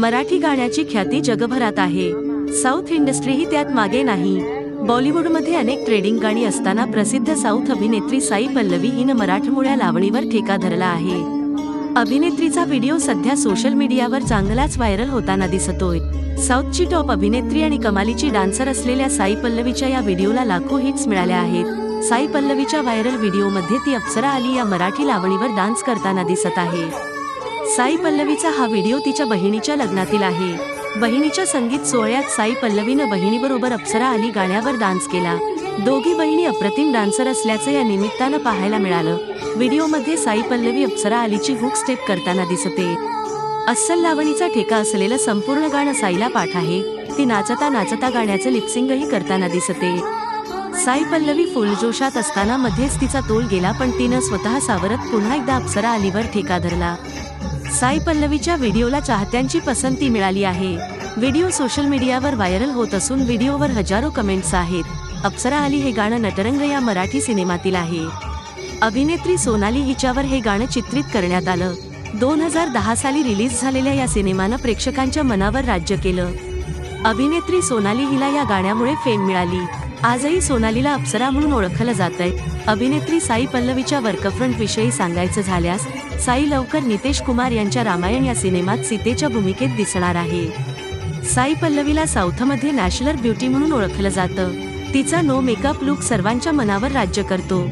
मराठी गाण्याची ख्याती जगभरात आहे. साऊथ इंडस्ट्रीही त्यात मागे नाही. बॉलिवूडमध्ये अनेक ट्रेडिंग गाणी असताना प्रसिद्ध साऊथ अभिनेत्री साई पल्लवी हिनं मराठमोळ्या लावणीवर ठेका धरला आहे. अभिनेत्रीचा व्हिडिओ सध्या सोशल मीडियावर चांगलाच व्हायरल होताना दिसतोय. साऊथची टॉप अभिनेत्री आणि कमालीची डान्सर असलेल्या साई पल्लवीच्या या व्हिडिओला लाखो हिट्स मिळाल्या आहेत. साई पल्लवीच्या व्हायरल व्हिडिओमध्ये ती अप्सरा आली या मराठी लावणीवर डान्स करताना दिसत आहे. साई पल्लवीचा हा व्हिडिओ तिच्या बहिणीच्या लग्नातील आहे. बहिणीच्या संगीत सोहळ्यात साई पल्लवीनं बहिणीबरोबर अप्सरा अली गाण्यावर डान्स केला. दोघी बहिणी अप्रतिम डान्सर असल्याचं या निमित्तानं पाहायला मिळालं. व्हिडिओमध्ये साई पल्लवी अप्सरा अलीची हुक स्टेप करताना दिसते. अस्सल लावणीचा ठेका असलेलं संपूर्ण गाणं साईला पाठ आहे. ती नाचता नाचता गाण्याचं लिपसिंगही करताना दिसते. साई पल्लवी फुलजोशात असताना मध्येच तिचा तोल गेला पण तिनं स्वतः सावरत पुन्हा एकदा अप्सरा अलीवर ठेका धरला. साई पल्लवीच्या व्हिडिओला चाहत्यांची पसंती मिळाली आहे. व्हिडिओ सोशल मीडियावर व्हायरल होत असून व्हिडिओवर हजारो कमेंट्स आहेत. अप्सरा अली हे गाणं नटरंग या मराठी सिनेमातील आहे. अभिनेत्री सोनाली हिच्यावर हे गाणं चित्रित करण्यात आलं. दोन हजार दहा साली रिलीज झालेल्या या सिनेमानं प्रेक्षकांच्या मनावर राज्य केलं. अभिनेत्री सोनाली हिला या गाण्यामुळे फेम मिळाली. आजही सोनालीला अप्सरा म्हणून ओळखलं जात आहे अभिनेत्री साई पल्लवीच्या वर्कफ्रंट विषयी सांगायचं झाल्यास साई लवकर नितेश कुमार यांच्या रामायण या सिनेमात सीतेच्या भूमिकेत दिसणार आहे. साई पल्लवीला साऊथमध्ये नॅशनल ब्युटी म्हणून ओळखलं जातं. तिचा नो मेकअप लुक सर्वांच्या मनावर राज्य करतो.